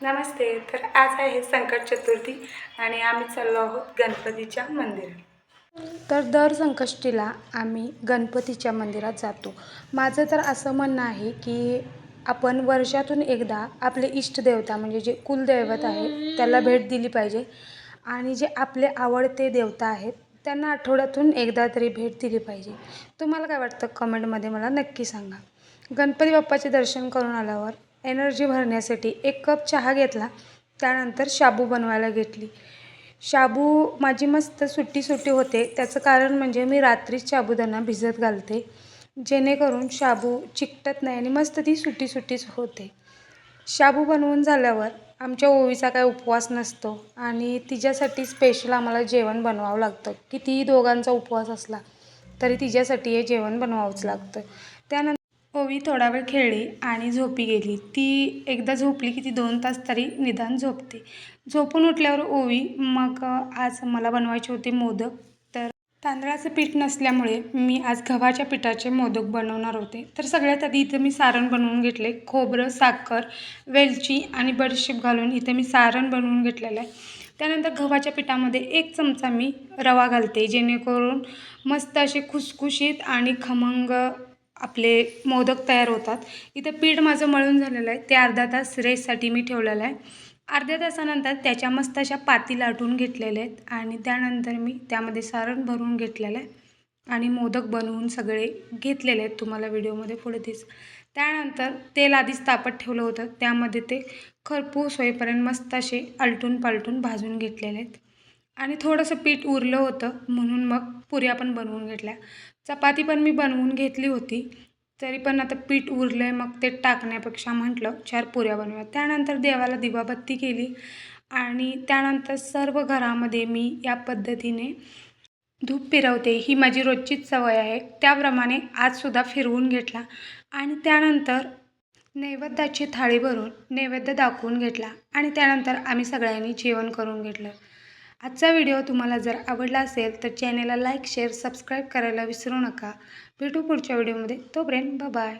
नमस्ते तर आज आहे संकट चतुर्थी आणि आम्ही चाललो आहोत गणपतीच्या मंदिरात. तर दर संकष्टीला आम्ही गणपतीच्या मंदिरात जातो. माझं तर असं म्हणणं आहे की आपण वर्षातून एकदा आपले इष्टदेवता म्हणजे जे कुलदैवत आहे त्याला भेट दिली पाहिजे. आणि जे आपले आवडते देवता आहेत त्यांना आठवड्यातून एकदा तरी भेट दिली पाहिजे. तुम्हाला काय वाटतं? कमेंटमध्ये मला नक्की सांगा. गणपती बाप्पाचे दर्शन करून आल्यावर एनर्जी भरण्यासाठी एक कप चहा घेतला. त्यानंतर शाबू बनवायला घेतली. शाबू माझी मस्त सुट्टी सुट्टी होते. त्याचं कारण म्हणजे मी रात्रीच साबुदाणा भिजत घालते. जेणेकरून शाबू चिकटत नाही आणि मस्त ती सुट्टी सुट्टीच होते. शाबू बनवून झाल्यावर आमच्या ओवीचा काय उपवास नसतो आणि तिच्यासाठी स्पेशल आम्हाला जेवण बनवावं लागतं. कितीही दोघांचा उपवास असला तरी तिच्यासाठी हे जेवण बनवावंच लागतं. त्यानंतर ओवी थोडा वेळ खेळली आणि झोपी गेली. ती एकदा झोपली की ती दोन तास तरी निदान झोपते. झोपून उठल्यावर ओवी मग आज मला बनवायची होती मोदक तांदळाचं पीठ नसल्यामुळे मी आज गव्हाच्या पिठाचे मोदक बनवणार होते. तर सगळ्यात आधी इथं मी सारण बनवून घेतले. खोबरं साखर वेलची आणि बडीशेप घालून इथं मी सारण बनवून घेतलेलं आहे. त्यानंतर गव्हाच्या पिठामध्ये एक चमचा मी रवा घालते जेणेकरून मस्त असे खुसखुशीत आणि खमंग आपले मोदक तयार होतात. इथं पीठ माझं मळून झालेलं आहे. ते अर्धा तास रेससाठी मी ठेवलेलं आहे. अर्ध्या तासानंतर त्याच्या मस्त अशा पाती लाटून घेतलेल्या आहेत आणि त्यानंतर मी त्यामध्ये सारण भरून घेतलेलं आहे आणि मोदक बनवून सगळे घेतलेले आहेत तुम्हाला व्हिडिओमध्ये पुढे दिस त्यानंतर तेल आधीच तापत ठेवलं होतं. त्यामध्ये ते खरपूस होईपर्यंत मस्त असे आलटून पालटून भाजून घेतलेले आहेत. आणि थोडंसं पीठ उरलं होतं म्हणून मग पुऱ्या पण बनवून घेतल्या. चपाती पण मी बनवून घेतली होती. तरी पण आता पीठ उरलं आहे मग ते टाकण्यापेक्षा म्हटलं चार पुऱ्या बनवूया त्यानंतर देवाला दिवाबत्ती केली आणि त्यानंतर सर्व घरामध्ये मी या पद्धतीने धूप फिरवते. ही माझी रोजचीच सवय आहे. त्याप्रमाणे आजसुद्धा फिरवून घेतला आणि त्यानंतर नैवेद्याची थाळी भरून नैवेद्य दाखवून घेतला आणि त्यानंतर आम्ही सगळ्यांनी जेवण करून घेतलं. आजचा व्हिडिओ तुम्हाला जर आवडला असेल तर चॅनेलला लाईक शेअर सबस्क्राईब करायला विसरू नका. भेटू पुढच्या व्हिडिओमध्ये. तोपर्यंत बाय